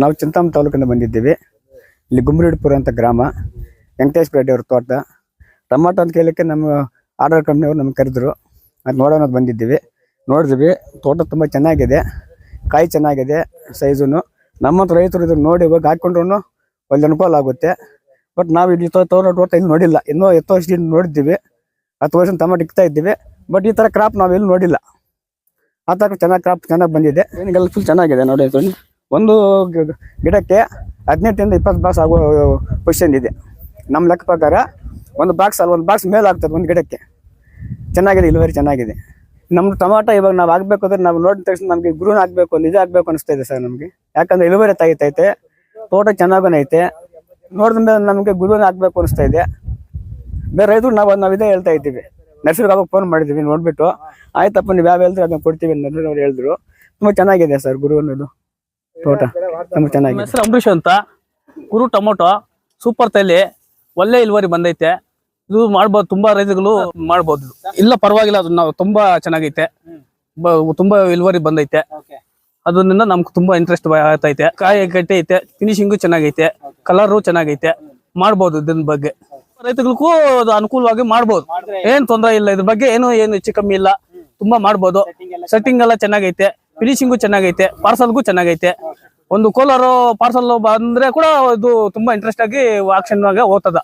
ನಾವು ಚಿಂತಾಮ ತಾಲೂಕಿಂದ ಬಂದಿದ್ದೀವಿ. ಇಲ್ಲಿ ಗುಮ್ರಿಡ್ಪುರ ಅಂತ ಗ್ರಾಮ. ವೆಂಕಟೇಶ್ ರೆಡ್ಡಿ ಅವ್ರ ತೋಟ. ಟೊಮಾಟೊ ಅಂತ ಕೇಳಲಿಕ್ಕೆ ನಮ್ಮ ಆರ್ಡರ್ ಕಂಪ್ನಿಯವರು ನಮ್ಗೆ ಕರೆದ್ರು. ಅದು ನೋಡೋಣ ಬಂದಿದ್ದೀವಿ. ನೋಡಿದ್ವಿ. ತೋಟ ತುಂಬ ಚೆನ್ನಾಗಿದೆ. ಕಾಯಿ ಚೆನ್ನಾಗಿದೆ ಸೈಜುನು. ನಮ್ಮಂತ ರೈತರು ಇದನ್ನು ನೋಡಿ ಇವಾಗ ಹಾಕ್ಕೊಂಡ್ರು ಒಳ್ಳೆ ಅನುಕೂಲ ಆಗುತ್ತೆ. ಬಟ್ ನಾವು ಇಲ್ಲಿ ತೋಟ ತೋಟ ಇಲ್ಲಿ ನೋಡಿಲ್ಲ. ಇನ್ನೂ ಎತ್ತೋ ವರ್ಷದಿಂದ ನೋಡಿದ್ದೀವಿ. ಹತ್ತು ವರ್ಷ ಟಮಾಟ ಇಕ್ತಾ ಇದ್ದೀವಿ. ಬಟ್ ಈ ಥರ ಕ್ರಾಪ್ ನಾವು ಎಲ್ಲಿ ನೋಡಿಲ್ಲ. ಆ ಥರ ಚೆನ್ನಾಗಿ ಕ್ರಾಪ್ ಚೆನ್ನಾಗಿ ಬಂದಿದೆ. ಫುಲ್ ಚೆನ್ನಾಗಿದೆ ನೋಡಿ. ಒಂದು ಗಿಡಕ್ಕೆ ಹದಿನೆಂಟರಿಂದ ಇಪ್ಪತ್ತು ಬಾಕ್ಸ್ ಆಗೋ ಪೊಸಿಷನ್ ಇದೆ. ನಮ್ಮ ಲೆಕ್ಕ ಪ್ರಕಾರ ಒಂದು ಬಾಕ್ಸ್ ಅಲ್ಲಿ ಒಂದು ಬಾಕ್ಸ್ ಮೇಲೆ ಆಗ್ತದೆ ಒಂದು ಗಿಡಕ್ಕೆ. ಚೆನ್ನಾಗಿದೆ, ಇಳುವರಿ ಚೆನ್ನಾಗಿದೆ. ನಮ್ಮ ಟೊಮಾಟೊ ಇವಾಗ ನಾವು ಆಗಬೇಕು ಅಂದ್ರೆ ನಾವು ನೋಡಿದ ತಕ್ಷಣ ನಮಗೆ ಗುರುನ ಹಾಕ್ಬೇಕು, ನಿಜ ಆಗಬೇಕು ಅನಿಸ್ತಾ ಇದೆ ಸರ್ ನಮಗೆ. ಯಾಕಂದ್ರೆ ಇಳುವರಿ ತೆಗಿತೈತೆ ತೋಟ ಚೆನ್ನಾಗೈತೆ ನೋಡಿದ ಮೇಲೆ ನಮಗೆ ಗುರುನ ಆಗಬೇಕು ಅನಿಸ್ತಾ ಇದೆ. ಬೇರೆ ರೈತರು ನಾವು ನಾವು ಇದೇ ಹೇಳ್ತಾ ಇದ್ದೀವಿ. ನರ್ಸರಿಗೆ ಅವಾಗ ಫೋನ್ ಮಾಡಿದ್ದೀವಿ ನೋಡ್ಬಿಟ್ಟು. ಆಯ್ತಪ್ಪ, ನೀವು ಯಾವ ಹೇಳಿದ್ರೆ ಅದನ್ನ ಕೊಡ್ತೀವಿ ನರ್ಸರಿ ಅವ್ರು ಹೇಳಿದ್ರು. ತುಂಬ ಚೆನ್ನಾಗಿದೆ ಸರ್ ಗುರು ಅನ್ನೋದು. ತೋಟ ತುಂಬ ಚೆನ್ನಾಗಿದೆ. ಹೆಸರು ಅಂಬರೀಷ್ ಅಂತ. ಕುರು ಟೊಮೊಟೊ. ಸೂಪರ್ ತೈಲಿ ಒಳ್ಳೆ ಇಳುವರಿ ಬಂದೈತೆ. ಇದು ಮಾಡ್ಬೋದು ತುಂಬಾ ರೈತಗಳು ಮಾಡ್ಬೋದು ಇದು. ಇಲ್ಲ ಪರವಾಗಿಲ್ಲ ಅದು ನಾವು ತುಂಬಾ ಚೆನ್ನಾಗೈತೆ. ಬ- ತುಂಬಾ ಇಳುವರಿ ಬಂದೈತೆ. ಅದರಿಂದ ನಮ್ಗೆ ತುಂಬಾ ಇಂಟ್ರೆಸ್ಟ್ ಆಗ್ತೈತೆ ಕಾಯಿ ಗಟ್ಟಿ ಐತೆ ಫಿನಿಶಿಂಗು ಚೆನ್ನಾಗೈತೆ ಕಲರು ಚೆನ್ನಾಗೈತೆ. ಮಾಡ್ಬೋದು ಇದನ್ ಬಗ್ಗೆ. ರೈತಗಳಿಗೂ ಅದು ಅನುಕೂಲವಾಗಿ ಮಾಡ್ಬೋದು. ಏನ್ ತೊಂದರೆ ಇಲ್ಲ ಇದ್ರ ಬಗ್ಗೆ ಏನು ಏನು ಹೆಚ್ಚು ಕಮ್ಮಿ ಇಲ್ಲ. ತುಂಬಾ ಮಾಡ್ಬೋದು. ಸೆಟ್ಟಿಂಗ್ ಎಲ್ಲ ಚೆನ್ನಾಗೈತೆ. ಫಿನಿಶಿಂಗು ಚೆನ್ನಾಗೈತೆ, ಪಾರ್ಸಲ್ಗೂ ಚೆನ್ನಾಗೈತೆ. ಒಂದು ಕೋಲಾರ ಪಾರ್ಸಲ್ ಬಂದ್ರೆ ಕೂಡ ಇದು ತುಂಬಾ ಇಂಟ್ರೆಸ್ಟ್ ಆಗಿ ಆಕ್ಷನ್ ಆಗ ಹೋಗ್ತದ.